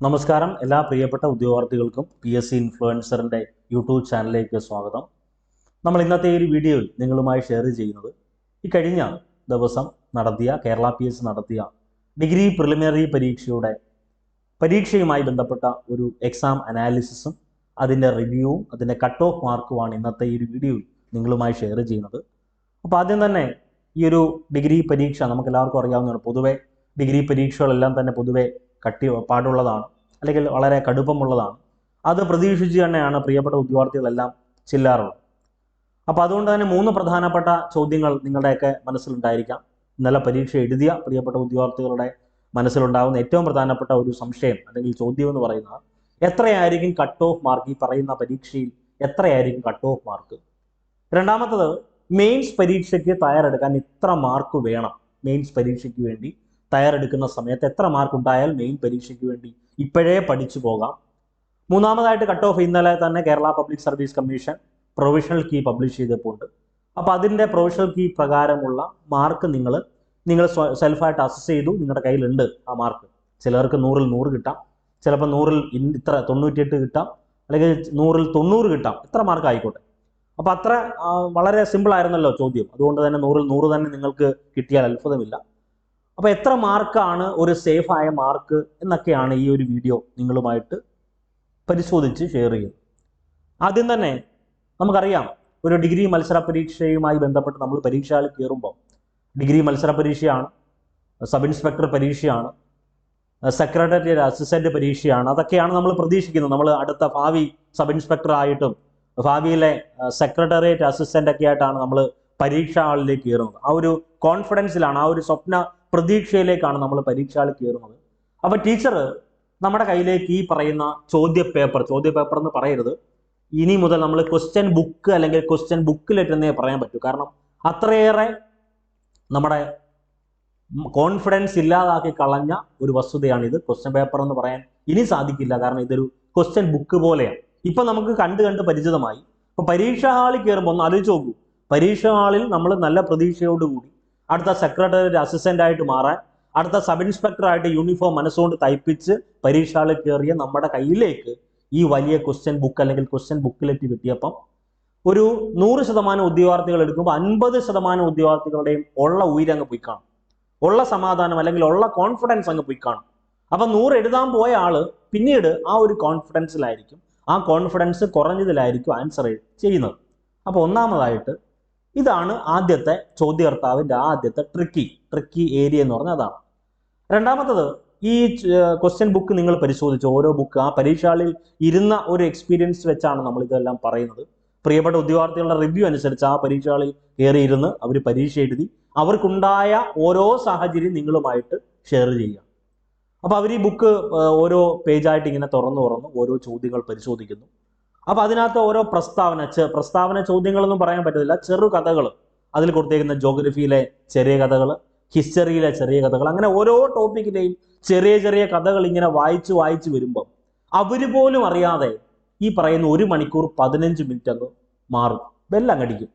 നമസ്കാരം. എല്ലാ പ്രിയപ്പെട്ട ഉദ്യോഗാർത്ഥികൾക്കും പി എസ് സി ഇൻഫ്ലുവൻസറിന്റെ യൂട്യൂബ് ചാനലിലേക്ക് സ്വാഗതം. നമ്മൾ ഇന്നത്തെ ഈ ഒരു വീഡിയോയിൽ നിങ്ങളുമായി ഷെയർ ചെയ്യുന്നത് ഈ കഴിഞ്ഞ ദിവസം നടത്തിയ കേരള പി എസ് നടത്തിയ ഡിഗ്രി പ്രിലിമിനറി പരീക്ഷയുടെ പരീക്ഷയുമായി ബന്ധപ്പെട്ട ഒരു എക്സാം അനാലിസിസും അതിന്റെ റിവ്യൂവും അതിന്റെ കട്ട് ഓഫ് മാർക്കുമാണ് ഇന്നത്തെ ഈ ഒരു വീഡിയോയിൽ നിങ്ങളുമായി ഷെയർ ചെയ്യുന്നത്. അപ്പോൾ ആദ്യം തന്നെ ഈ ഒരു ഡിഗ്രി പരീക്ഷ നമുക്ക് എല്ലാവർക്കും അറിയാവുന്നതാണ്. പൊതുവെ ഡിഗ്രി പരീക്ഷകളെല്ലാം തന്നെ പൊതുവെ കട്ടി പാടുള്ളതാണ് അല്ലെങ്കിൽ വളരെ കടുപ്പമുള്ളതാണ്. അത് പ്രതീക്ഷിച്ച് തന്നെയാണ് പ്രിയപ്പെട്ട ഉദ്യോഗാർത്ഥികളെല്ലാം ചെല്ലാറുള്ളത്. അപ്പോൾ അതുകൊണ്ട് തന്നെ മൂന്ന് പ്രധാനപ്പെട്ട ചോദ്യങ്ങൾ നിങ്ങളുടെയൊക്കെ മനസ്സിലുണ്ടായിരിക്കാം. ഇന്നലെ പരീക്ഷ എഴുതിയ പ്രിയപ്പെട്ട ഉദ്യോഗാർത്ഥികളുടെ മനസ്സിലുണ്ടാകുന്ന ഏറ്റവും പ്രധാനപ്പെട്ട ഒരു സംശയം അല്ലെങ്കിൽ ചോദ്യം എന്ന് പറയുന്നത് എത്രയായിരിക്കും കട്ട് ഓഫ് മാർക്ക് ഈ പറയുന്ന പരീക്ഷയിൽ എത്രയായിരിക്കും കട്ട് ഓഫ് മാർക്ക് രണ്ടാമത്തത് മെയിൻസ് പരീക്ഷയ്ക്ക് തയ്യാറെടുക്കാൻ ഇത്ര മാർക്ക് വേണം മെയിൻസ് പരീക്ഷയ്ക്ക് വേണ്ടി. തയ്യാറെടുക്കുന്ന സമയത്ത് എത്ര മാർക്ക് ഉണ്ടായാൽ മെയിൻ പരീക്ഷയ്ക്ക് വേണ്ടി ഇപ്പോഴേ പഠിച്ചു പോകാം. മൂന്നാമതായിട്ട് കട്ട് ഓഫ് ഇന്നലെ തന്നെ Kerala public service commission provisional key publish ചെയ്തിട്ടുണ്ട് അപ്പോൾ അതിന്റെ പ്രൊവിഷണൽ കീ പ്രകാരമുള്ള മാർക്ക് നിങ്ങൾ നിങ്ങൾ സെൽഫായിട്ട് അസസ് ചെയ്തു. നിങ്ങളുടെ കയ്യിലുണ്ട് ആ മാർക്ക് ചിലർക്ക് നൂറിൽ നൂറ് കിട്ടാം. ചിലപ്പോൾ നൂറിൽ ഇത്ര തൊണ്ണൂറ്റിയെട്ട് കിട്ടാം. അല്ലെങ്കിൽ നൂറിൽ തൊണ്ണൂറ് കിട്ടാം. എത്ര മാർക്ക് ആയിക്കോട്ടെ. അപ്പോൾ അത്ര വളരെ സിമ്പിൾ ആയിരുന്നല്ലോ ചോദ്യം. അതുകൊണ്ട് തന്നെ നൂറിൽ നൂറ് തന്നെ നിങ്ങൾക്ക് കിട്ടിയാൽ അത്ഭുതമില്ല. അപ്പോൾ എത്ര മാർക്കാണ് ഒരു സേഫായ മാർക്ക് എന്നൊക്കെയാണ് ഈ ഒരു വീഡിയോ നിങ്ങളുമായിട്ട് പരിശോധിച്ച് ഷെയർ ചെയ്യുന്നത് ആദ്യം തന്നെ നമുക്കറിയാം ഒരു ഡിഗ്രി മത്സര പരീക്ഷയുമായി ബന്ധപ്പെട്ട് നമ്മൾ പരീക്ഷയിൽ കയറുമ്പോൾ ഡിഗ്രി മത്സര പരീക്ഷയാണ് സബ് ഇൻസ്പെക്ടർ പരീക്ഷയാണ് സെക്രട്ടറി അസിസ്റ്റന്റ് പരീക്ഷയാണ് അതൊക്കെയാണ് നമ്മൾ പ്രതീക്ഷിക്കുന്നത്. നമ്മൾ അടുത്ത ഭാവി സബ് ഇൻസ്പെക്ടർ ആയിട്ടും ഭാവിയിലെ സെക്രട്ടറിയേറ്റ് അസിസ്റ്റന്റ് ഒക്കെ ആയിട്ടാണ് നമ്മൾ പരീക്ഷാ ഹാളിലേക്ക് കയറുന്നത് ആ ഒരു കോൺഫിഡൻസിലാണ് ആ ഒരു സ്വപ്ന പ്രതീക്ഷയിലേക്കാണ് നമ്മൾ പരീക്ഷകൾ കയറുന്നത്. അപ്പൊ ടീച്ചർ നമ്മുടെ കയ്യിലേക്ക് ഈ പറയുന്ന ചോദ്യ പേപ്പർ ചോദ്യ പേപ്പർ എന്ന് പറയരുത്. ഇനി മുതൽ നമ്മൾ ക്വസ്റ്റ്യൻ ബുക്ക് അല്ലെങ്കിൽ ക്വസ്റ്റ്യൻ ബുക്കിലെറ്റ് എന്നേ പറയാൻ പറ്റൂ. കാരണം അത്രയേറെ നമ്മുടെ കോൺഫിഡൻസ് ഇല്ലാതാക്കി കളഞ്ഞ ഒരു വസ്തുതയാണ് ഇത് ക്വസ്റ്റ്യൻ പേപ്പർ എന്ന് പറയാൻ ഇനി സാധിക്കില്ല. കാരണം ഇതൊരു ക്വസ്റ്റ്യൻ ബുക്ക് പോലെയാണ്. ഇപ്പൊ നമുക്ക് കണ്ട് കണ്ട് പരിചിതമായി. ഇപ്പൊ പരീക്ഷാ ഹാളിൽ കയറുമ്പോൾ ഒന്ന് ആലോചിച്ച് നോക്കൂ. പരീക്ഷാ ഹാളിൽ നമ്മൾ നല്ല പ്രതീക്ഷയോടുകൂടി അടുത്ത സെക്രട്ടറി അസിസ്റ്റന്റ് ആയിട്ട് മാറാൻ അടുത്ത സബ് ഇൻസ്പെക്ടർ ആയിട്ട് യൂണിഫോം മനസ്സുകൊണ്ട് തയ്പ്പിച്ച് പരീക്ഷകളിൽ കയറിയ നമ്മുടെ കയ്യിലേക്ക് ഈ വലിയ ക്വസ്റ്റ്യൻ ബുക്ക് അല്ലെങ്കിൽ ക്വസ്റ്റ്യൻ ബുക്കിലെറ്റ് കിട്ടിയപ്പം ഒരു നൂറ് ശതമാനം ഉദ്യോഗാർത്ഥികൾ എടുക്കുമ്പോൾ അൻപത് ശതമാനം ഉദ്യോഗാർത്ഥികളുടെയും ഉള്ള ഉയരങ്ങ് പോയി കാണും. ഉള്ള സമാധാനം അല്ലെങ്കിൽ ഉള്ള കോൺഫിഡൻസ് അങ്ങ് പോയി കാണും. അപ്പൊ നൂറ് എഴുതാൻ പോയ ആൾ പിന്നീട് ആ ഒരു കോൺഫിഡൻസിലായിരിക്കും ആ കോൺഫിഡൻസ് കുറഞ്ഞതിലായിരിക്കും ആൻസർ ചെയ്യുന്നത്. അപ്പോൾ ഒന്നാമതായിട്ട് ഇതാണ് ആദ്യത്തെ ചോദ്യകർത്താവിന്റെ ആദ്യത്തെ ട്രിക്കി ട്രിക്കി ഏരിയ എന്ന് പറഞ്ഞാൽ അതാണ്. രണ്ടാമത്തത് ഈ ക്വസ്റ്റ്യൻ ബുക്ക് നിങ്ങൾ പരിശോധിച്ചു ഓരോ ബുക്ക് ആ പരീക്ഷകളിൽ ഇരുന്ന ഒരു എക്സ്പീരിയൻസ് വെച്ചാണ് നമ്മൾ ഇതെല്ലാം പറയുന്നത്. പ്രിയപ്പെട്ട ഉദ്യോഗാർത്ഥികളുടെ റിവ്യൂ അനുസരിച്ച് ആ പരീക്ഷകളിൽ കയറിയിരുന്ന് അവർ പരീക്ഷ എഴുതി അവർക്കുണ്ടായ ഓരോ സാഹചര്യം നിങ്ങളുമായിട്ട് ഷെയർ ചെയ്യുക. അപ്പോൾ അവർ ഈ ബുക്ക് ഓരോ പേജായിട്ട് ഇങ്ങനെ തുറന്നു തുറന്ന് ഓരോ ചോദ്യങ്ങൾ പരിശോധിക്കുന്നു. അപ്പോൾ അതിനകത്ത് ഓരോ പ്രസ്താവന പ്രസ്താവന ചോദ്യങ്ങളൊന്നും പറയാൻ പറ്റത്തില്ല. ചെറു കഥകൾ അതിൽ കൊടുത്തേക്കുന്ന ജോഗ്രഫിയിലെ ചെറിയ കഥകൾ ഹിസ്റ്ററിയിലെ ചെറിയ കഥകൾ അങ്ങനെ ഓരോ ടോപ്പിക്കിലെയും ചെറിയ ചെറിയ കഥകൾ ഇങ്ങനെ വായിച്ച് വായിച്ച് വരുമ്പം അവർ പോലും അറിയാതെ ഈ പറയുന്ന ഒരു മണിക്കൂർ പതിനഞ്ച് മിനിറ്റ് അങ്ങ് മാറും. ബെല്ല് അങ്ങ് അടിക്കും.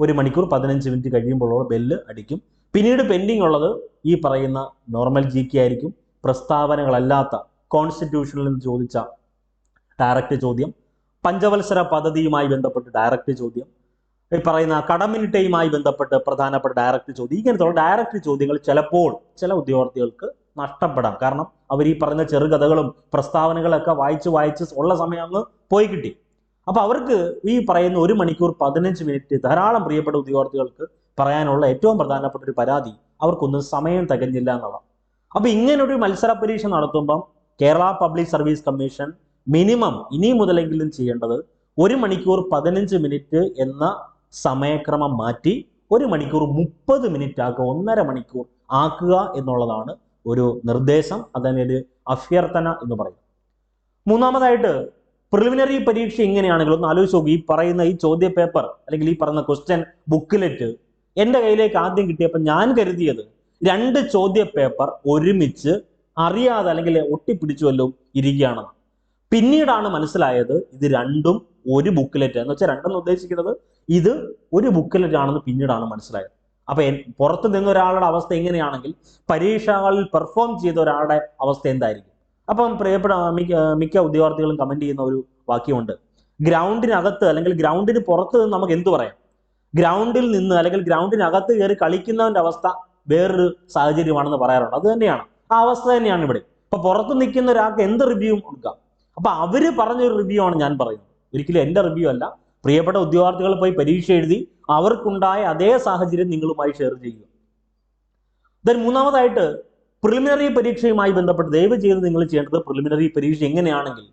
ഒരു മണിക്കൂർ പതിനഞ്ച് മിനിറ്റ് കഴിയുമ്പോഴുള്ള ബെല്ല് അടിക്കും. പിന്നീട് പെൻഡിങ് ഉള്ളത് ഈ പറയുന്ന നോർമൽ ജി കെ ആയിരിക്കും. പ്രസ്താവനകളല്ലാത്ത കോൺസ്റ്റിറ്റ്യൂഷനിൽ നിന്ന് ചോദിച്ച ഡയറക്റ്റ് ചോദ്യം. പഞ്ചവത്സര പദ്ധതിയുമായി ബന്ധപ്പെട്ട് ഡയറക്റ്റ് ചോദ്യം. ഈ പറയുന്ന കടമിനിട്ടയുമായി ബന്ധപ്പെട്ട് പ്രധാനപ്പെട്ട ഡയറക്റ്റ് ചോദ്യം. ഇങ്ങനത്തെ ഡയറക്റ്റ് ചോദ്യങ്ങൾ ചിലപ്പോൾ ചില ഉദ്യോഗാർത്ഥികൾക്ക് നഷ്ടപ്പെടാം. കാരണം അവർ ഈ പറഞ്ഞ ചെറുകഥകളും പ്രസ്താവനകളൊക്കെ വായിച്ച് വായിച്ച് ഉള്ള സമയം അങ്ങ് പോയി കിട്ടി. അപ്പൊ അവർക്ക് ഈ പറയുന്ന ഒരു മണിക്കൂർ പതിനഞ്ച് മിനിറ്റ് ധാരാളം പ്രിയപ്പെട്ട ഉദ്യോഗാർത്ഥികൾക്ക് പറയാനുള്ള ഏറ്റവും പ്രധാനപ്പെട്ട ഒരു പരാതി അവർക്കൊന്നും സമയം തികഞ്ഞില്ല എന്നുള്ളതാണ്. അപ്പൊ ഇങ്ങനൊരു മത്സര പരീക്ഷ നടത്തുമ്പം Kerala public service commission minimum ഇനി മുതലെങ്കിലും ചെയ്യേണ്ടത് ഒരു മണിക്കൂർ പതിനഞ്ച് മിനിറ്റ് എന്ന സമയക്രമം മാറ്റി ഒരു മണിക്കൂർ മുപ്പത് മിനിറ്റ് ആക്കുക ഒന്നര മണിക്കൂർ ആക്കുക എന്നുള്ളതാണ് ഒരു നിർദ്ദേശം. അതന്നെ ഒരു അഭ്യർത്ഥന എന്ന് പറയും മൂന്നാമതായിട്ട് പ്രിലിമിനറി പരീക്ഷ ഇങ്ങനെയാണെങ്കിൽ ഒന്ന് ആലോചിച്ച് നോക്കി. ഈ പറയുന്ന ഈ ചോദ്യ പേപ്പർ അല്ലെങ്കിൽ ഈ പറയുന്ന ക്വസ്റ്റ്യൻ ബുക്കിലെറ്റ് എന്റെ കയ്യിലേക്ക് ആദ്യം കിട്ടിയപ്പോൾ ഞാൻ കരുതിയത് രണ്ട് ചോദ്യ പേപ്പർ ഒരുമിച്ച് അറിയാതെ അല്ലെങ്കിൽ ഒട്ടിപ്പിടിച്ചു വല്ലതും ഇരിക്കുകയാണെന്ന് പിന്നീടാണ് മനസ്സിലായത് ഇത് രണ്ടും ഒരു ബുക്കിലെറ്റ് എന്ന് വെച്ചാൽ രണ്ടെന്ന് ഉദ്ദേശിക്കുന്നത് ഇത് ഒരു ബുക്കിലെറ്റ് ആണെന്ന് പിന്നീടാണ് മനസ്സിലായത്. അപ്പൊ പുറത്ത് നിന്ന ഒരാളുടെ അവസ്ഥ എങ്ങനെയാണെങ്കിൽ പരീക്ഷകളിൽ പെർഫോം ചെയ്ത ഒരാളുടെ അവസ്ഥ എന്തായിരിക്കും? അപ്പം പ്രിയപ്പെട്ട മിക്ക മിക്ക ഉദ്യോഗാർത്ഥികളും കമന്റ് ചെയ്യുന്ന ഒരു വാക്യമുണ്ട്. ഗ്രൗണ്ടിനകത്ത് അല്ലെങ്കിൽ ഗ്രൗണ്ടിന് പുറത്ത് നിന്ന് നമുക്ക് എന്ത് പറയാം? ഗ്രൗണ്ടിൽ നിന്ന് അല്ലെങ്കിൽ ഗ്രൗണ്ടിനകത്ത് കയറി കളിക്കുന്നവന്റെ അവസ്ഥ വേറൊരു സാഹചര്യമാണെന്ന് പറയാറുണ്ട്. അത് തന്നെയാണ്. ആ അവസ്ഥ തന്നെയാണ് ഇവിടെ. അപ്പൊ പുറത്ത് നിൽക്കുന്ന ഒരാൾക്ക് എന്ത് റിവ്യൂ കൊടുക്കാം? അപ്പൊ അവർ പറഞ്ഞൊരു റിവ്യൂ ആണ് ഞാൻ പറയുന്നത്. ഒരിക്കലും എന്റെ റിവ്യൂ അല്ല. പ്രിയപ്പെട്ട ഉദ്യോഗാർത്ഥികൾ പോയി പരീക്ഷ എഴുതി അവർക്കുണ്ടായ അതേ സാഹചര്യം നിങ്ങളുമായി ഷെയർ ചെയ്യുക. ദെൻ മൂന്നാമതായിട്ട് പ്രിലിമിനറി പരീക്ഷയുമായി ബന്ധപ്പെട്ട് ദയവ് ചെയ്ത് നിങ്ങൾ ചെയ്യേണ്ടത് പ്രിലിമിനറി പരീക്ഷ എങ്ങനെയാണെങ്കിൽ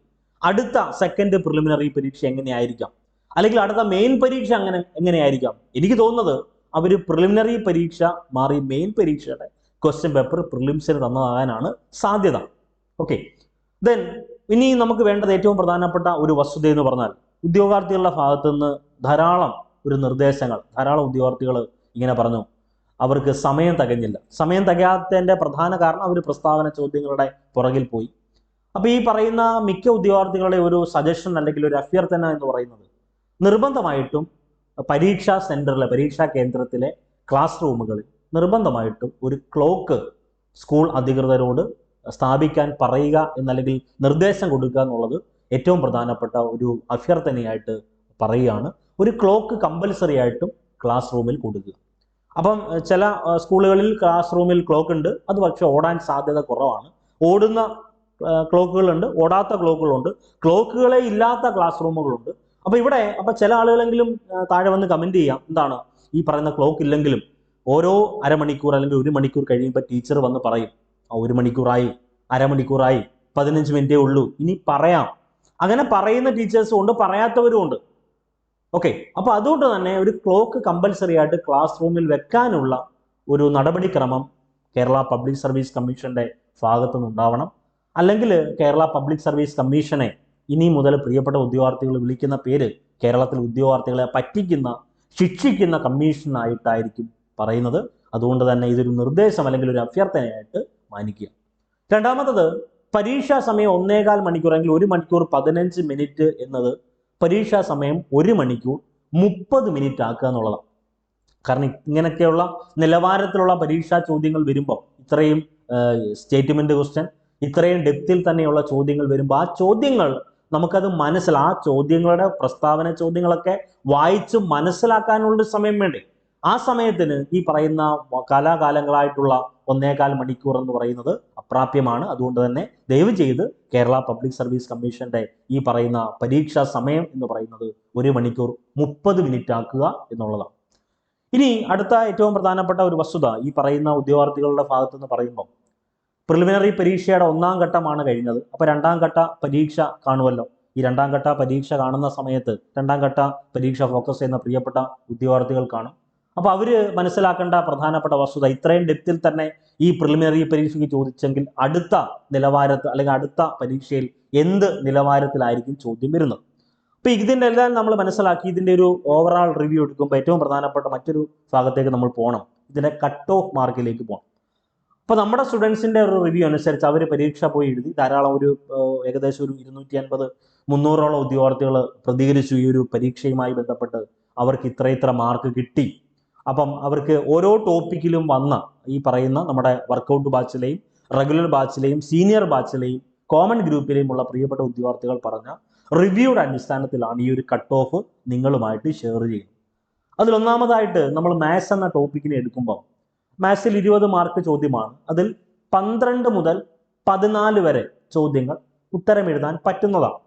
അടുത്ത സെക്കൻഡ് പ്രിലിമിനറി പരീക്ഷ എങ്ങനെയായിരിക്കാം? അല്ലെങ്കിൽ അടുത്ത മെയിൻ പരീക്ഷ അങ്ങനെ എങ്ങനെയായിരിക്കാം? എനിക്ക് തോന്നുന്നത് അവർ പ്രിലിമിനറി പരീക്ഷ മാറി മെയിൻ പരീക്ഷയുടെ ക്വസ്റ്റ്യൻ പേപ്പർ പ്രിലിംസിന് തന്നതാകാനാണ് സാധ്യത. ഓക്കെ ദെൻ ഇനി നമുക്ക് വേണ്ടത് ഏറ്റവും പ്രധാനപ്പെട്ട ഒരു വസ്തുത എന്ന് പറഞ്ഞാൽ ഉദ്യോഗാർത്ഥികളുടെ ഭാഗത്തു നിന്ന് ധാരാളം ഒരു നിർദ്ദേശങ്ങൾ ധാരാളം ഉദ്യോഗാർത്ഥികൾ ഇങ്ങനെ പറഞ്ഞു. അവർക്ക് സമയം തികഞ്ഞില്ല. സമയം തികയാത്തതിന്റെ പ്രധാന കാരണം അവർ പ്രസ്താവന ചോദ്യങ്ങളുടെ പുറകിൽ പോയി. അപ്പോൾ ഈ പറയുന്ന മിക്ക ഉദ്യോഗാർത്ഥികളുടെ ഒരു സജഷൻ അല്ലെങ്കിൽ ഒരു അഭ്യർത്ഥന എന്ന് പറയുന്നത് നിർബന്ധമായിട്ടും പരീക്ഷാ സെന്ററിലെ പരീക്ഷാ കേന്ദ്രത്തിലെ ക്ലാസ് റൂമുകളിൽ നിർബന്ധമായിട്ടും ഒരു ക്ലോക്ക് സ്കൂൾ അധികൃതരോട് സ്ഥാപിക്കാൻ പറയുക എന്നല്ലെങ്കിൽ നിർദ്ദേശം കൊടുക്കുക എന്നുള്ളത് ഏറ്റവും പ്രധാനപ്പെട്ട ഒരു അഭ്യർത്ഥനയായിട്ട് പറയുകയാണ്. ഒരു ക്ലോക്ക് കമ്പൽസറി ആയിട്ടും ക്ലാസ് റൂമിൽ കൊടുക്കുക. അപ്പം ചില സ്കൂളുകളിൽ ക്ലാസ് റൂമിൽ ക്ലോക്ക് ഉണ്ട്. അത് പക്ഷെ ഓടാൻ സാധ്യത കുറവാണ്. ഓടുന്ന ക്ലോക്കുകളുണ്ട്. ഓടാത്ത ക്ലോക്കുകളുണ്ട്. ക്ലോക്കുകളെ ഇല്ലാത്ത ക്ലാസ് റൂമുകളുണ്ട്. അപ്പൊ ഇവിടെ അപ്പൊ ചില ആളുകളെങ്കിലും താഴെ വന്ന് കമന്റ് ചെയ്യാം. എന്താണ്? ഈ പറയുന്ന ക്ലോക്ക് ഇല്ലെങ്കിലും ഓരോ അരമണിക്കൂർ അല്ലെങ്കിൽ ഒരു മണിക്കൂർ കഴിയുമ്പോൾ ടീച്ചർ വന്ന് പറയും. "ആ, ഒരു മണിക്കൂറായി അരമണിക്കൂറായി പതിനഞ്ച് മിനിറ്റേ ഉള്ളൂ. ഇനി പറയാം. അങ്ങനെ പറയുന്ന ടീച്ചേഴ്സും ഉണ്ട് പറയാത്തവരും ഉണ്ട്. ഓക്കെ അപ്പൊ അതുകൊണ്ട് തന്നെ ഒരു ക്ലോക്ക് കമ്പൽസറി ആയിട്ട് ക്ലാസ് റൂമിൽ വെക്കാനുള്ള ഒരു നടപടിക്രമം കേരള പബ്ലിക് സർവീസ് കമ്മീഷന്റെ ഭാഗത്തു നിന്നുണ്ടാവണം അല്ലെങ്കിൽ കേരള പബ്ലിക് സർവീസ് കമ്മീഷനെ ഇനി മുതൽ പ്രിയപ്പെട്ട ഉദ്യോഗാർത്ഥികൾ വിളിക്കുന്ന പേര് കേരളത്തിൽ ഉദ്യോഗാർത്ഥികളെ പറ്റിക്കുന്ന ശിക്ഷിക്കുന്ന കമ്മീഷനായിട്ടായിരിക്കും പറയുന്നത്. അതുകൊണ്ട് തന്നെ ഇതൊരു നിർദ്ദേശം അല്ലെങ്കിൽ ഒരു അഭ്യർത്ഥനയായിട്ട് മാനിക്കുക. രണ്ടാമത്തത് പരീക്ഷാ സമയം ഒന്നേകാൽ മണിക്കൂർ അല്ലെങ്കിൽ ഒരു മണിക്കൂർ പതിനഞ്ച് മിനിറ്റ് എന്നത് പരീക്ഷാ സമയം ഒരു മണിക്കൂർ മുപ്പത് മിനിറ്റ് ആക്കുക എന്നുള്ളതാണ്. കാരണം ഇങ്ങനെയൊക്കെയുള്ള നിലവാരത്തിലുള്ള പരീക്ഷാ ചോദ്യങ്ങൾ വരുമ്പോൾ ഇത്രയും സ്റ്റേറ്റ്മെന്റ് ക്വസ്റ്റ്യൻ ഇത്രയും ഡെപ്തിൽ തന്നെയുള്ള ചോദ്യങ്ങൾ വരുമ്പോൾ ആ ചോദ്യങ്ങൾ നമുക്കത് മനസ്സിലാ ആ ചോദ്യങ്ങളുടെ പ്രസ്താവന ചോദ്യങ്ങളൊക്കെ വായിച്ച് മനസ്സിലാക്കാനുള്ള സമയം വേണ്ടേ? ആ സമയത്തിന് ഈ പറയുന്ന കാലാകാലങ്ങളായിട്ടുള്ള ഒന്നേകാൽ മണിക്കൂർ എന്ന് പറയുന്നത് അപ്രാപ്യമാണ്. അതുകൊണ്ട് തന്നെ ദയവ് ചെയ്ത് കേരള പബ്ലിക് സർവീസ് കമ്മീഷന്റെ ഈ പറയുന്ന പരീക്ഷാ സമയം എന്ന് പറയുന്നത് ഒരു മണിക്കൂർ മുപ്പത് മിനിറ്റ് ആക്കുക എന്നുള്ളതാണ്. ഇനി അടുത്ത ഏറ്റവും പ്രധാനപ്പെട്ട ഒരു വസ്തുത ഈ പറയുന്ന ഉദ്യോഗാർത്ഥികളുടെ ഭാഗത്ത് നിന്ന് പറയുമ്പോൾ പ്രിലിമിനറി പരീക്ഷയുടെ ഒന്നാം ഘട്ടമാണ് കഴിഞ്ഞത്. അപ്പോൾ രണ്ടാം ഘട്ട പരീക്ഷ കാണുമല്ലോ. ഈ രണ്ടാം ഘട്ട പരീക്ഷ കാണുന്ന സമയത്ത് രണ്ടാം ഘട്ട പരീക്ഷ ഫോക്കസ് ചെയ്യുന്ന പ്രിയപ്പെട്ട ഉദ്യോഗാർത്ഥികൾ കാണും. അപ്പൊ അവർ മനസ്സിലാക്കേണ്ട പ്രധാനപ്പെട്ട വസ്തുത ഇത്രയും ഡെപ്തിൽ തന്നെ ഈ പ്രിലിമിനറി പരീക്ഷയ്ക്ക് ചോദിച്ചെങ്കിൽ അടുത്ത നിലവാരത്ത് അല്ലെങ്കിൽ അടുത്ത പരീക്ഷയിൽ എന്ത് നിലവാരത്തിലായിരിക്കും ചോദ്യം വരുന്നത്? അപ്പോൾ ഇതിന്റെ എല്ലാം നമ്മൾ മനസ്സിലാക്കി ഇതിന്റെ ഒരു ഓവറാൾ റിവ്യൂ എടുക്കുമ്പോൾ ഏറ്റവും പ്രധാനപ്പെട്ട മറ്റൊരു ഭാഗത്തേക്ക് നമ്മൾ പോകണം. ഇതിന്റെ കട്ട് ഓഫ് മാർക്കിലേക്ക് പോകണം. അപ്പോൾ നമ്മുടെ സ്റ്റുഡൻസിന്റെ ഒരു റിവ്യൂ അനുസരിച്ച് അവർ പരീക്ഷ പോയി എഴുതി ധാരാളം ഒരു ഏകദേശം ഒരു ഇരുന്നൂറ്റി അൻപത് മുന്നൂറോളം ഉദ്യോഗാർത്ഥികൾ പ്രതികരിച്ചു ഈ ഒരു പരീക്ഷയുമായി ബന്ധപ്പെട്ട് അവർക്ക് ഇത്ര ഇത്ര മാർക്ക് കിട്ടി. അപ്പം അവർക്ക് ഓരോ ടോപ്പിക്കിലും വന്ന ഈ പറയുന്ന നമ്മുടെ വർക്കൗട്ട് ബാച്ചിലെയും റെഗുലർ ബാച്ചിലെയും സീനിയർ ബാച്ചിലെയും കോമൺ ഗ്രൂപ്പിലെയും ഉള്ള പ്രിയപ്പെട്ട ഉദ്യോഗാർത്ഥികൾ പറഞ്ഞ റിവ്യൂയുടെ അടിസ്ഥാനത്തിലാണ് ഈ ഒരു കട്ട് ഓഫ് നിങ്ങളുമായിട്ട് ഷെയർ ചെയ്യുന്നത്. അതിൽ ഒന്നാമതായിട്ട് നമ്മൾ മാത്സ് എന്ന ടോപ്പിക്കിനെ എടുക്കുമ്പോൾ മാത്സിൽ ഇരുപത് മാർക്ക് ചോദ്യമാണ്. അതിൽ പന്ത്രണ്ട് മുതൽ പതിനാല് വരെ ചോദ്യങ്ങൾ ഉത്തരം എഴുതാൻ പറ്റുന്നതാണ്.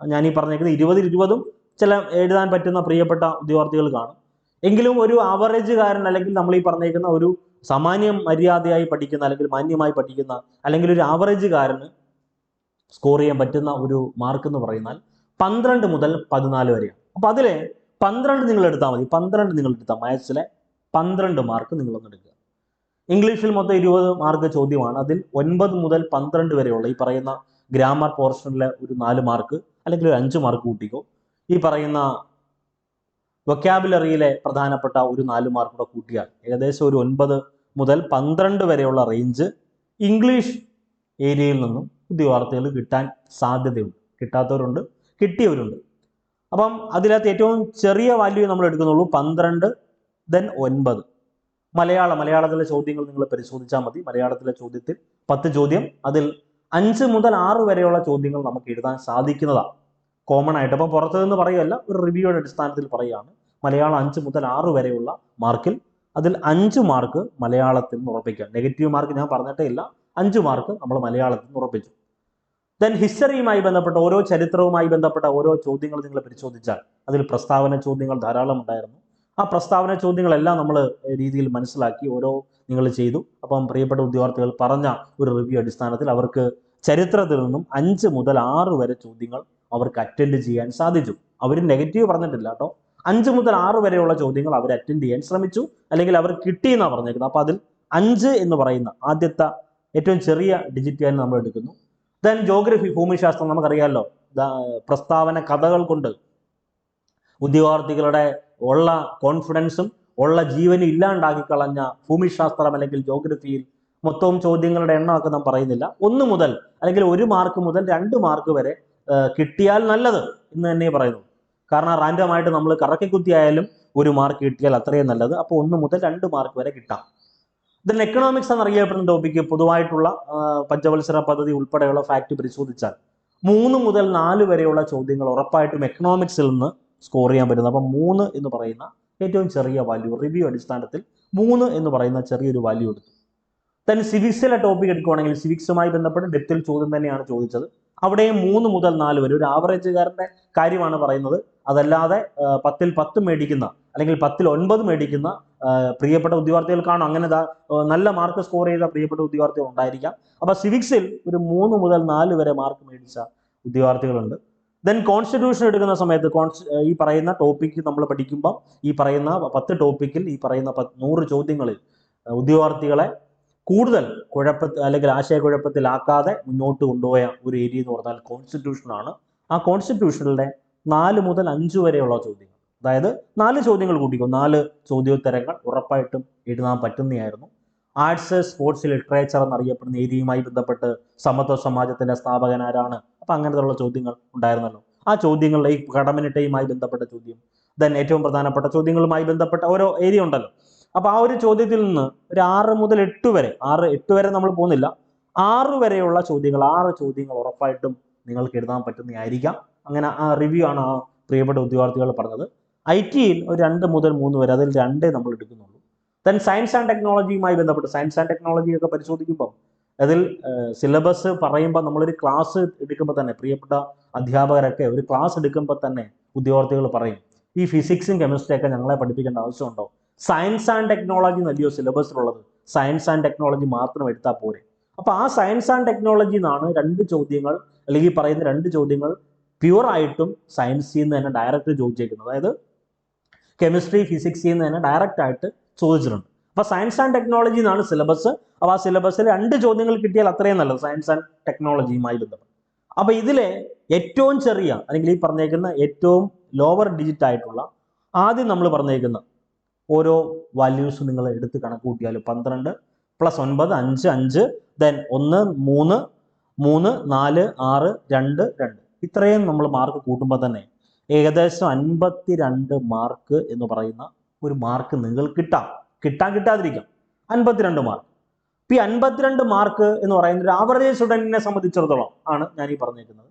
ഞാൻ ഈ പറഞ്ഞേക്കുന്നത് ഇരുപതിൽ ഇരുപതും ചില എഴുതാൻ പറ്റുന്ന പ്രിയപ്പെട്ട ഉദ്യോഗാർത്ഥികൾ കാണും. എങ്കിലും ഒരു ആവറേജുകാരൻ അല്ലെങ്കിൽ നമ്മൾ ഈ പറഞ്ഞേക്കുന്ന ഒരു സാമാന്യം മര്യാദയായി പഠിക്കുന്ന അല്ലെങ്കിൽ മാന്യമായി പഠിക്കുന്ന അല്ലെങ്കിൽ ഒരു ആവറേജുകാരന് സ്കോർ ചെയ്യാൻ പറ്റുന്ന ഒരു മാർക്ക് എന്ന് പറയുന്നാൽ പന്ത്രണ്ട് മുതൽ പതിനാല് വരെയാണ്. അപ്പൊ അതിലെ പന്ത്രണ്ട് നിങ്ങൾ എടുത്താൽ മതി. പന്ത്രണ്ട് നിങ്ങൾ എടുത്താൽ മാത്സിലെ പന്ത്രണ്ട് മാർക്ക് നിങ്ങളൊന്ന് എടുക്കുക. ഇംഗ്ലീഷിൽ മൊത്തം ഇരുപത് മാർക്ക് ചോദ്യമാണ്. അതിൽ ഒൻപത് മുതൽ പന്ത്രണ്ട് വരെയുള്ള ഈ പറയുന്ന ഗ്രാമർ പോർഷനിലെ ഒരു നാല് മാർക്ക് അല്ലെങ്കിൽ ഒരു അഞ്ച് മാർക്ക് കൂട്ടിക്കോ. ഈ പറയുന്ന വൊക്കാബുലറിയിലെ പ്രധാനപ്പെട്ട ഒരു നാല് മാർക്ക് കൂടെ കൂട്ടിയാൽ ഏകദേശം ഒരു ഒൻപത് മുതൽ പന്ത്രണ്ട് വരെയുള്ള റേഞ്ച് ഇംഗ്ലീഷ് ഏരിയയിൽ നിന്നും ഉദ്യോഗാർത്ഥികൾ കിട്ടാൻ സാധ്യതയുണ്ട്. കിട്ടാത്തവരുണ്ട് കിട്ടിയവരുണ്ട്. അപ്പം അതിനകത്ത് ഏറ്റവും ചെറിയ വാല്യൂ നമ്മൾ എടുക്കുന്നുള്ളൂ പന്ത്രണ്ട് ദെൻ ഒൻപത്. മലയാളം മലയാളത്തിലെ ചോദ്യങ്ങൾ നിങ്ങൾ പരിശോധിച്ചാൽ മതി. മലയാളത്തിലെ ചോദ്യത്തിൽ പത്ത് ചോദ്യം അതിൽ അഞ്ച് മുതൽ ആറ് വരെയുള്ള ചോദ്യങ്ങൾ നമുക്ക് എഴുതാൻ സാധിക്കുന്നതാണ്. കോമൺ ആയിട്ട്. അപ്പം പുറത്തു നിന്ന് പറയുകയല്ല ഒരു റിവ്യൂയുടെ അടിസ്ഥാനത്തിൽ പറയുകയാണ്. മലയാളം അഞ്ച് മുതൽ ആറ് വരെയുള്ള മാർക്കിൽ അതിൽ അഞ്ച് മാർക്ക് മലയാളത്തിൽ നിന്ന് ഉറപ്പിക്കുക. നെഗറ്റീവ് മാർക്ക് ഞാൻ പറഞ്ഞിട്ടേ ഇല്ല. അഞ്ച് മാർക്ക് നമ്മൾ മലയാളത്തിൽ നിന്ന് ഉറപ്പിച്ചു. ദെൻ ഹിസ്റ്ററിയുമായി ബന്ധപ്പെട്ട ഓരോ ചരിത്രവുമായി ബന്ധപ്പെട്ട ഓരോ ചോദ്യങ്ങൾ നിങ്ങൾ പരിശോധിച്ചാൽ അതിൽ പ്രസ്താവന ചോദ്യങ്ങൾ ധാരാളം ഉണ്ടായിരുന്നു. ആ പ്രസ്താവന ചോദ്യങ്ങളെല്ലാം നമ്മൾ രീതിയിൽ മനസ്സിലാക്കി ഓരോ നിങ്ങൾ ചെയ്തു. അപ്പം പ്രിയപ്പെട്ട ഉദ്യോഗാർത്ഥികൾ പറഞ്ഞ ഒരു റിവ്യൂ അടിസ്ഥാനത്തിൽ അവർക്ക് ചരിത്രത്തിൽ നിന്നും അഞ്ച് മുതൽ ആറ് വരെ ചോദ്യങ്ങൾ അവർക്ക് അറ്റൻഡ് ചെയ്യാൻ സാധിച്ചു. അവർ നെഗറ്റീവ് പറഞ്ഞിട്ടില്ല കേട്ടോ. അഞ്ച് മുതൽ ആറ് വരെയുള്ള ചോദ്യങ്ങൾ അവർ അറ്റൻഡ് ചെയ്യാൻ ശ്രമിച്ചു. അല്ലെങ്കിൽ അവർ കിട്ടിയെന്നാണ് പറഞ്ഞേക്കുന്നത് അപ്പോൾ അതിൽ അഞ്ച് എന്ന് പറയുന്ന ആദ്യത്തെ ഏറ്റവും ചെറിയ ഡിജിറ്റ് ആയി നമ്മൾ എടുക്കുന്നു. ദെൻ ജോഗ്രഫി ഭൂമിശാസ്ത്രം നമുക്കറിയാമല്ലോ പ്രസ്താവന കഥകൾ കൊണ്ട് ഉദ്യോഗാർത്ഥികളുടെ ഉള്ള കോൺഫിഡൻസും ഉള്ള ജീവനും ഇല്ലാണ്ടാക്കി കളഞ്ഞ ഭൂമിശാസ്ത്രം അല്ലെങ്കിൽ ജോഗ്രഫിയിൽ മൊത്തവും ചോദ്യങ്ങളുടെ എണ്ണമൊക്കെ നാം പറയുന്നില്ല. ഒന്ന് മുതൽ അല്ലെങ്കിൽ ഒരു മാർക്ക് മുതൽ രണ്ട് മാർക്ക് വരെ കിട്ടിയാൽ നല്ലത് എന്ന് തന്നെ പറയുന്നു. കാരണം റാൻഡമായിട്ട് നമ്മൾ കറക്കി കുത്തിയായാലും ഒരു മാർക്ക് കിട്ടിയാൽ അത്രയും നല്ലത്. അപ്പോൾ ഒന്ന് മുതൽ രണ്ട് മാർക്ക് വരെ കിട്ടാം. ഇതിൽ എക്കണോമിക്സ് എന്നറിയപ്പെടുന്ന ടോപ്പിക്ക് പൊതുവായിട്ടുള്ള പഞ്ചവത്സര പദ്ധതി ഉൾപ്പെടെയുള്ള ഫാക്ട് പരിശോധിച്ചാൽ മൂന്ന് മുതൽ നാല് വരെയുള്ള ചോദ്യങ്ങൾ ഉറപ്പായിട്ടും എക്കണോമിക്സിൽ നിന്ന് സ്കോർ ചെയ്യാൻ പറ്റുന്നത് അപ്പം മൂന്ന് എന്ന് പറയുന്ന ഏറ്റവും ചെറിയ വാല്യൂ റിവ്യൂ അടിസ്ഥാനത്തിൽ മൂന്ന് എന്ന് പറയുന്ന ചെറിയൊരു വാല്യൂ എടുത്തു. തന്നെ സിവിക്സിലെ ടോപ്പിക് എടുക്കുവാണെങ്കിൽ സിവിക്സുമായി ബന്ധപ്പെട്ട് ഡെപ്തിൽ ചോദ്യം തന്നെയാണ് ചോദിച്ചത്. അവിടെയും മൂന്ന് മുതൽ നാല് വരെ ഒരു ആവറേജുകാരന്റെ കാര്യമാണ് പറയുന്നത്. അതല്ലാതെ പത്തിൽ പത്ത് മേടിക്കുന്ന അല്ലെങ്കിൽ പത്തിൽ ഒൻപത് മേടിക്കുന്ന പ്രിയപ്പെട്ട ഉദ്യോഗാർത്ഥികൾക്കാണോ അങ്ങനെ നല്ല മാർക്ക് സ്കോർ ചെയ്ത പ്രിയപ്പെട്ട ഉദ്യോഗാർത്ഥികൾ ഉണ്ടായിരിക്കാം. അപ്പൊ സിവിക്സിൽ ഒരു മൂന്ന് മുതൽ നാല് വരെ മാർക്ക് മേടിച്ച ഉദ്യോഗാർത്ഥികളുണ്ട്. ദെൻ കോൺസ്റ്റിറ്റ്യൂഷൻ എടുക്കുന്ന സമയത്ത് ഈ പറയുന്ന ടോപ്പിക്ക് നമ്മൾ പഠിക്കുമ്പോൾ ഈ പറയുന്ന പത്ത് ടോപ്പിക്കിൽ ഈ പറയുന്ന നൂറ് ചോദ്യങ്ങളിൽ ഉദ്യോഗാർത്ഥികളെ കൂടുതൽ കുഴപ്പ അല്ലെങ്കിൽ ആശയക്കുഴപ്പത്തിലാക്കാതെ മുന്നോട്ട് കൊണ്ടുപോയ ഒരു ഏരിയ എന്ന് പറഞ്ഞാൽ കോൺസ്റ്റിറ്റ്യൂഷനാണ് ആ കോൺസ്റ്റിറ്റ്യൂഷനിലെ നാല് മുതൽ അഞ്ച് വരെയുള്ള ചോദ്യങ്ങൾ. അതായത് നാല് ചോദ്യങ്ങൾ കൂട്ടിക്കും. നാല് ചോദ്യോത്തരങ്ങൾ ഉറപ്പായിട്ടും എഴുതാൻ പറ്റുന്നതായിരുന്നു. ആർട്സ് സ്പോർട്സ് ലിറ്ററേച്ചർ എന്നറിയപ്പെടുന്ന ഏരിയയുമായി ബന്ധപ്പെട്ട് സമത്വ സമാജത്തിന്റെ സ്ഥാപകൻ ആരാണ്? അപ്പൊ അങ്ങനത്തെയുള്ള ചോദ്യങ്ങൾ ഉണ്ടായിരുന്നല്ലോ. ആ ചോദ്യങ്ങളുടെ ഈ കടമിനിട്ടയുമായി ബന്ധപ്പെട്ട ചോദ്യം. ദെൻ ഏറ്റവും പ്രധാനപ്പെട്ട ചോദ്യങ്ങളുമായി ബന്ധപ്പെട്ട ഓരോ ഏരിയ ഉണ്ടല്ലോ. അപ്പൊ ആ ഒരു ചോദ്യത്തിൽ നിന്ന് ഒരു ആറ് മുതൽ എട്ട് വരെ ആറ് എട്ട് വരെ നമ്മൾ പോകുന്നില്ല. ആറ് വരെയുള്ള ചോദ്യങ്ങൾ ആറ് ചോദ്യങ്ങൾ ഉറപ്പായിട്ടും നിങ്ങൾക്ക് എഴുതാൻ പറ്റുന്നതായിരിക്കാം. അങ്ങനെ ആ റിവ്യൂ ആണ് ആ പ്രിയപ്പെട്ട ഉദ്യോഗാർത്ഥികൾ പറഞ്ഞത്. ഐ ടിയിൽ ഒരു രണ്ട് മുതൽ മൂന്ന് വരെ അതിൽ രണ്ടേ നമ്മൾ എടുക്കുന്നുള്ളൂ. ദെൻ സയൻസ് ആൻഡ് ടെക്നോളജിയുമായി ബന്ധപ്പെട്ട് സയൻസ് ആൻഡ് ടെക്നോളജിയൊക്കെ പരിശോധിക്കുമ്പോൾ അതിൽ സിലബസ് പറയുമ്പോൾ നമ്മളൊരു ക്ലാസ് എടുക്കുമ്പോൾ തന്നെ പ്രിയപ്പെട്ട അധ്യാപകരൊക്കെ ഒരു ക്ലാസ് എടുക്കുമ്പോൾ തന്നെ ഉദ്യോഗാർത്ഥികൾ പറയും ഈ ഫിസിക്സും കെമിസ്ട്രിയൊക്കെ ഞങ്ങളെ പഠിപ്പിക്കേണ്ട ആവശ്യമുണ്ടോ? സയൻസ് ആൻഡ് ടെക്നോളജി നൽകിയോ സിലബസിലുള്ളത് സയൻസ് ആൻഡ് ടെക്നോളജി മാത്രം എടുത്താൽ പോരെ. അപ്പൊ ആ സയൻസ് ആൻഡ് ടെക്നോളജി എന്നാണ് രണ്ട് ചോദ്യങ്ങൾ അല്ലെങ്കിൽ പറയുന്ന രണ്ട് ചോദ്യങ്ങൾ പ്യുവർ ആയിട്ടും സയൻസിൽ നിന്ന് തന്നെ ഡയറക്റ്റ് ചോദിച്ചേക്കുന്നത്. അതായത് കെമിസ്ട്രി ഫിസിക്സിൽ നിന്ന് തന്നെ ഡയറക്റ്റ് ആയിട്ട് ചോദിച്ചിട്ടുണ്ട്. അപ്പൊ സയൻസ് ആൻഡ് ടെക്നോളജി എന്നാണ് സിലബസ് അപ്പൊ ആ സിലബസിൽ രണ്ട് ചോദ്യങ്ങൾ കിട്ടിയാൽ അത്രയും നല്ലത് സയൻസ് ആൻഡ് ടെക്നോളജിയുമായി ബന്ധപ്പെട്ട്. അപ്പൊ ഇതിലെ ഏറ്റവും ചെറിയ അല്ലെങ്കിൽ ഈ പറഞ്ഞേക്കുന്ന ഏറ്റവും ലോവർ ഡിജിറ്റ് ആയിട്ടുള്ള ആദ്യം നമ്മൾ പറഞ്ഞേക്കുന്ന ഓരോ വാല്യൂസ് നിങ്ങൾ എടുത്ത് കണക്ക് കൂട്ടിയാൽ പന്ത്രണ്ട് പ്ലസ് ഒൻപത് അഞ്ച് അഞ്ച് ദെൻ ഒന്ന് മൂന്ന് മൂന്ന് നാല് ആറ് രണ്ട് രണ്ട്. ഇത്രയും നമ്മൾ മാർക്ക് കൂട്ടുമ്പോൾ തന്നെ ഏകദേശം അൻപത്തി രണ്ട് മാർക്ക് എന്ന് പറയുന്ന ഒരു മാർക്ക് നിങ്ങൾ കിട്ടാം. കിട്ടാൻ കിട്ടാതിരിക്കാം. അൻപത്തിരണ്ട് മാർക്ക് ഈ അൻപത്തിരണ്ട് മാർക്ക് എന്ന് പറയുന്ന ഒരു ആവറേജ് സ്റ്റുഡന്റിനെ സംബന്ധിച്ചിടത്തോളം ആണ് ഞാൻ ഈ പറഞ്ഞേക്കുന്നത്.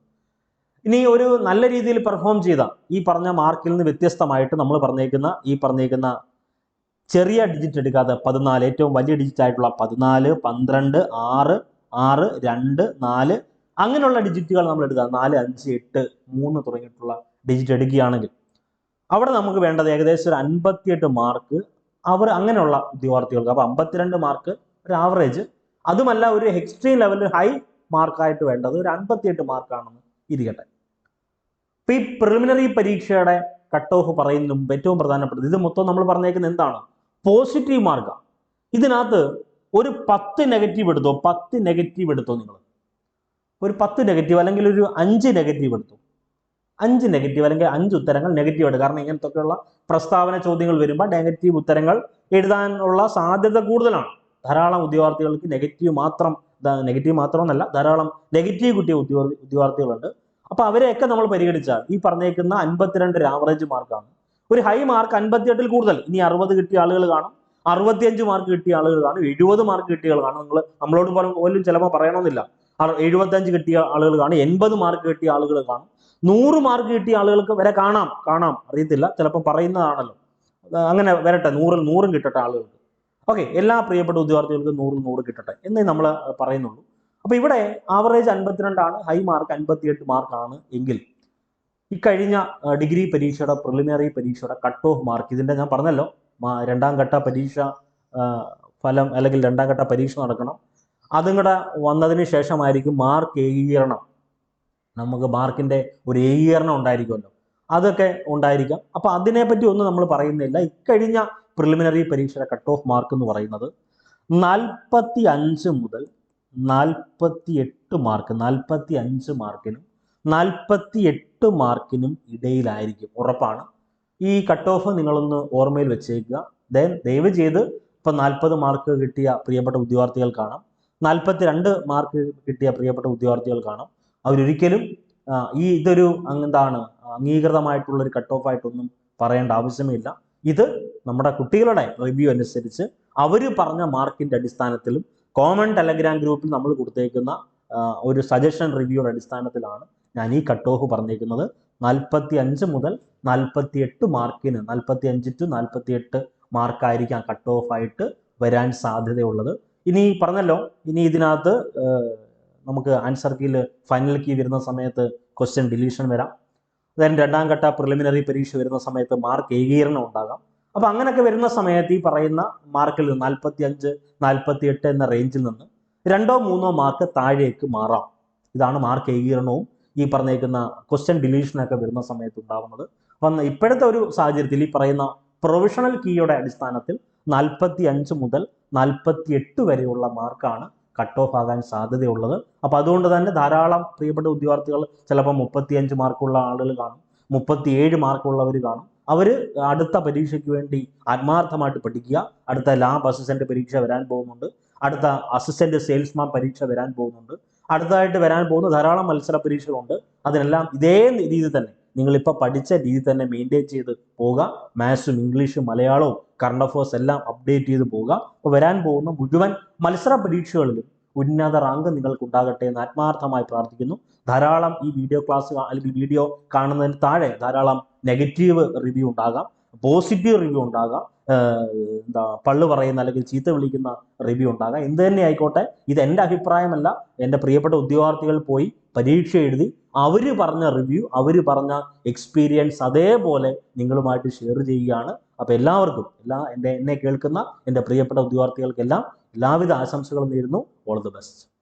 ഇനി ഒരു നല്ല രീതിയിൽ പെർഫോം ചെയ്ത ഈ പറഞ്ഞ മാർക്കിൽ നിന്ന് വ്യത്യസ്തമായിട്ട് നമ്മൾ പറഞ്ഞേക്കുന്ന ഈ പറഞ്ഞേക്കുന്ന ചെറിയ ഡിജിറ്റ് എടുക്കാതെ പതിനാല് ഏറ്റവും വലിയ ഡിജിറ്റ് ആയിട്ടുള്ള പതിനാല് പന്ത്രണ്ട് ആറ് ആറ് രണ്ട് നാല് അങ്ങനെയുള്ള ഡിജിറ്റുകൾ നമ്മൾ എടുക്കുക. നാല് അഞ്ച് എട്ട് മൂന്ന് തുടങ്ങിയിട്ടുള്ള ഡിജിറ്റ് എടുക്കുകയാണെങ്കിൽ അവിടെ നമുക്ക് വേണ്ടത് ഏകദേശം ഒരു അൻപത്തിയെട്ട് മാർക്ക് അവർ അങ്ങനെയുള്ള ഉദ്യോഗാർത്ഥികൾക്ക് അപ്പോൾ അമ്പത്തിരണ്ട് മാർക്ക് ഒരു ആവറേജ് അതുമല്ല ഒരു എക്സ്ട്രീം ലെവലിൽ ഹൈ മാർക്കായിട്ട് വേണ്ടത് ഒരു അൻപത്തിയെട്ട് മാർക്കാണെന്ന് ഇരിക്കട്ടെ. ഇപ്പൊ ഈ പ്രിലിമിനറി പരീക്ഷയുടെ കട്ട് ഓഫ് പറയുന്നതും ഏറ്റവും പ്രധാനപ്പെട്ടത് ഇത് മൊത്തം നമ്മൾ പറഞ്ഞേക്കുന്നത് എന്താണ്? പോസിറ്റീവ് മാർക്കാണ് ഇതിനകത്ത് ഒരു പത്ത് നെഗറ്റീവ് എടുത്തോ പത്ത് നെഗറ്റീവ് എടുത്തോ നിങ്ങൾ. ഒരു പത്ത് നെഗറ്റീവ് അല്ലെങ്കിൽ ഒരു അഞ്ച് നെഗറ്റീവ് എടുത്തു. അഞ്ച് നെഗറ്റീവ് അല്ലെങ്കിൽ അഞ്ച് ഉത്തരങ്ങൾ നെഗറ്റീവ് എടുക്കും കാരണം ഇങ്ങനത്തൊക്കെയുള്ള പ്രസ്താവന ചോദ്യങ്ങൾ വരുമ്പോൾ നെഗറ്റീവ് ഉത്തരങ്ങൾ എഴുതാനുള്ള സാധ്യത കൂടുതലാണ്. ധാരാളം ഉദ്യോഗാർത്ഥികൾക്ക് നെഗറ്റീവ് മാത്രം നെഗറ്റീവ് മാത്രമെന്നല്ല ധാരാളം നെഗറ്റീവ് കിട്ടിയ ഉദ്യോഗ ഉദ്യോഗാർത്ഥികളുണ്ട്. അപ്പോൾ അവരെയൊക്കെ നമ്മൾ പരിഗണിച്ചാൽ ഈ പറഞ്ഞേക്കുന്ന അൻപത്തിരണ്ട് ആവറേജ് മാർക്കാണ് ഒരു ഹൈ മാർക്ക് അൻപത്തിയെട്ടിൽ കൂടുതൽ. ഇനി അറുപത് കിട്ടിയ ആളുകൾ കാണും. അറുപത്തിയഞ്ച് മാർക്ക് കിട്ടിയ ആളുകൾ കാണും. എഴുപത് മാർക്ക് കിട്ടിയ ആളുകൾ കാണും. നിങ്ങൾ നമ്മളോട് പോലും പോലും ചിലപ്പോൾ പറയണമെന്നില്ല. എഴുപത്തഞ്ച് കിട്ടിയ ആളുകൾ കാണും. എൺപത് മാർക്ക് കിട്ടിയ ആളുകൾ കാണും. നൂറ് മാർക്ക് കിട്ടിയ ആളുകൾക്ക് വരെ കാണാം. കാണാം. അറിയത്തില്ല. ചിലപ്പോൾ പറയുന്നതാണല്ലോ. അങ്ങനെ വരട്ടെ. നൂറിൽ നൂറും കിട്ടട്ടെ ആളുകൾക്ക്. ഓക്കെ എല്ലാ പ്രിയപ്പെട്ട ഉദ്യോഗാർത്ഥികൾക്കും നൂറിൽ നൂറ് കിട്ടട്ടെ. എന്നേ നമ്മൾ പറയുന്നുള്ളൂ. അപ്പോൾ ഇവിടെ ആവറേജ് അൻപത്തിരണ്ടാണ്. ഹൈ മാർക്ക് അൻപത്തിയെട്ട് മാർക്കാണ് എങ്കിൽ ഈ കഴിഞ്ഞ ഡിഗ്രി പരീക്ഷയുടെ പ്രിലിമിനറി പരീക്ഷയുടെ കട്ട് ഓഫ് മാർക്ക് ഇതിന്റെ ഞാൻ പറഞ്ഞല്ലോ രണ്ടാം ഘട്ട പരീക്ഷ ഫലം അല്ലെങ്കിൽ രണ്ടാം ഘട്ട പരീക്ഷ നടക്കണം. അതും കൂടെ വന്നതിന് ശേഷമായിരിക്കും മാർക്ക് ഏകീകരണം. നമുക്ക് മാർക്കിന്റെ ഒരു ഏകീകരണം ഉണ്ടായിരിക്കുമല്ലോ. അതൊക്കെ ഉണ്ടായിരിക്കാം. അപ്പോൾ അതിനെപ്പറ്റി ഒന്നും നമ്മൾ പറയുന്നില്ല. ഇക്കഴിഞ്ഞ പ്രിലിമിനറി പരീക്ഷയുടെ കട്ട് ഓഫ് മാർക്ക് എന്ന് പറയുന്നത് നാൽപ്പത്തി അഞ്ച് മുതൽ നാൽപ്പത്തി എട്ട് മാർക്ക് നാൽപ്പത്തി അഞ്ച് മാർക്കിനും നാൽപ്പത്തി എട്ട് മാർക്കിനും ഇടയിലായിരിക്കും. ഉറപ്പാണ്. ഈ കട്ട് ഓഫ് നിങ്ങളൊന്ന് ഓർമ്മയിൽ വെച്ചേക്കുക. ദെൻ ദയവ് ചെയ്ത് ഇപ്പം നാൽപ്പത് മാർക്ക് കിട്ടിയ പ്രിയപ്പെട്ട ഉദ്യോഗാർത്ഥികൾ കാണാം. നാൽപ്പത്തി രണ്ട് മാർക്ക് കിട്ടിയ പ്രിയപ്പെട്ട ഉദ്യോഗാർത്ഥികൾ കാണാം. അവരൊരിക്കലും ഈ ഇതൊരു എന്താണ് അംഗീകൃതമായിട്ടുള്ള ഒരു കട്ട് ഓഫ് ആയിട്ടൊന്നും പറയേണ്ട ആവശ്യമില്ല. ഇത് നമ്മുടെ കുട്ടികളുടെ റിവ്യൂ അനുസരിച്ച് അവർ പറഞ്ഞ മാർക്കിന്റെ അടിസ്ഥാനത്തിലും കോമൺ ടെലഗ്രാം ഗ്രൂപ്പിൽ നമ്മൾ കൊടുത്തേക്കുന്ന ഒരു സജഷൻ റിവ്യൂയുടെ അടിസ്ഥാനത്തിലാണ് ഞാൻ ഈ കട്ട് ഓഫ് പറഞ്ഞിരിക്കുന്നത് നാൽപ്പത്തി അഞ്ച് മുതൽ നാൽപ്പത്തി എട്ട് മാർക്കിന് നാൽപ്പത്തി അഞ്ച് ടു നാൽപ്പത്തി എട്ട് മാർക്കായിരിക്കാം കട്ട് ഓഫ് ആയിട്ട് വരാൻ സാധ്യതയുള്ളത്. ഇനി പറഞ്ഞല്ലോ ഇനി ഇതിനകത്ത് നമുക്ക് ആൻസർ കീയിൽ ഫൈനൽ കീ വരുന്ന സമയത്ത് ക്വസ്റ്റ്യൻ ഡിലീഷൻ വരാം. ദെൻ രണ്ടാം ഘട്ട പ്രിലിമിനറി പരീക്ഷ വരുന്ന സമയത്ത് മാർക്ക് ഏകീകരണം ഉണ്ടാകാം. അപ്പോൾ അങ്ങനെയൊക്കെ വരുന്ന സമയത്ത് ഈ പറയുന്ന മാർക്കിൽ നിന്ന് നാൽപ്പത്തി അഞ്ച് നാൽപ്പത്തി എട്ട് എന്ന റേഞ്ചിൽ നിന്ന് രണ്ടോ മൂന്നോ മാർക്ക് താഴേക്ക് മാറാം. ഇതാണ് മാർക്ക് ഏകീകരണവും. ഈ പറഞ്ഞേക്കുന്ന ക്വസ്റ്റ്യൻ ഡിലീഷനൊക്കെ വരുന്ന സമയത്ത് ഉണ്ടാവുന്നത്. അപ്പം ഇപ്പോഴത്തെ ഒരു സാഹചര്യത്തിൽ ഈ പറയുന്ന പ്രൊവിഷണൽ കീയുടെ അടിസ്ഥാനത്തിൽ നാൽപ്പത്തി അഞ്ച് മുതൽ നാൽപ്പത്തി എട്ട് വരെയുള്ള മാർക്കാണ് കട്ട് ഓഫ് ആകാൻ സാധ്യതയുള്ളത്. അപ്പോൾ അതുകൊണ്ട് തന്നെ ധാരാളം പ്രിയപ്പെട്ട ഉദ്യോഗാർത്ഥികൾ ചിലപ്പോൾ മുപ്പത്തിയഞ്ച് മാർക്കുള്ള ആളുകൾ കാണും മുപ്പത്തിയേഴ് മാർക്കുള്ളവർ കാണും. അവർ അടുത്ത പരീക്ഷയ്ക്ക് വേണ്ടി ആത്മാർത്ഥമായിട്ട് പഠിക്കുക അടുത്ത ലാബ് അസിസ്റ്റന്റ് പരീക്ഷ വരാൻ പോകുന്നുണ്ട് അടുത്ത അസിസ്റ്റന്റ് സെയിൽസ്മാൻ പരീക്ഷ വരാൻ പോകുന്നുണ്ട്. അടുത്തതായിട്ട് വരാൻ പോകുന്ന ധാരാളം മത്സര പരീക്ഷകളുണ്ട്. അതിനെല്ലാം ഇതേ രീതി തന്നെ നിങ്ങളിപ്പോൾ പഠിച്ച രീതി തന്നെ മെയിന്റെയിൻ ചെയ്ത് പോവുക. മാത്സും ഇംഗ്ലീഷും മലയാളവും കറണ്ട് അഫേഴ്സ് എല്ലാം അപ്ഡേറ്റ് ചെയ്ത് പോവുക. അപ്പോൾ വരാൻ പോകുന്ന മുഴുവൻ മത്സര പരീക്ഷകളിലും ഉന്നത റാങ്ക് നിങ്ങൾക്ക് ഉണ്ടാകട്ടെ എന്ന് ആത്മാർത്ഥമായി പ്രാർത്ഥിക്കുന്നു. ധാരാളം ഈ വീഡിയോ ക്ലാസ് അല്ലെങ്കിൽ വീഡിയോ കാണുന്നതിന് താഴെ ധാരാളം നെഗറ്റീവ് റിവ്യൂ ഉണ്ടാകാം. പോസിറ്റീവ് റിവ്യൂ ഉണ്ടാകാം. എന്താ പള്ളു പറയുന്ന അല്ലെങ്കിൽ ചീത്ത വിളിക്കുന്ന റിവ്യൂ ഉണ്ടാകാം. എന്ത് തന്നെ ആയിക്കോട്ടെ ഇത് എന്റെ അഭിപ്രായമല്ല. എന്റെ പ്രിയപ്പെട്ട ഉദ്യോഗാർത്ഥികൾ പോയി പരീക്ഷ എഴുതി അവർ പറഞ്ഞ റിവ്യൂ അവർ പറഞ്ഞ എക്സ്പീരിയൻസ് അതേപോലെ നിങ്ങളുമായിട്ട് ഷെയർ ചെയ്യുകയാണ്. അപ്പോൾ എല്ലാവർക്കും എല്ലാ എന്റെ എന്നെ കേൾക്കുന്ന എന്റെ പ്രിയപ്പെട്ട ഉദ്യോഗാർത്ഥികൾക്കെല്ലാം എല്ലാവിധ ആശംസകളും നേരുന്നു. All the best.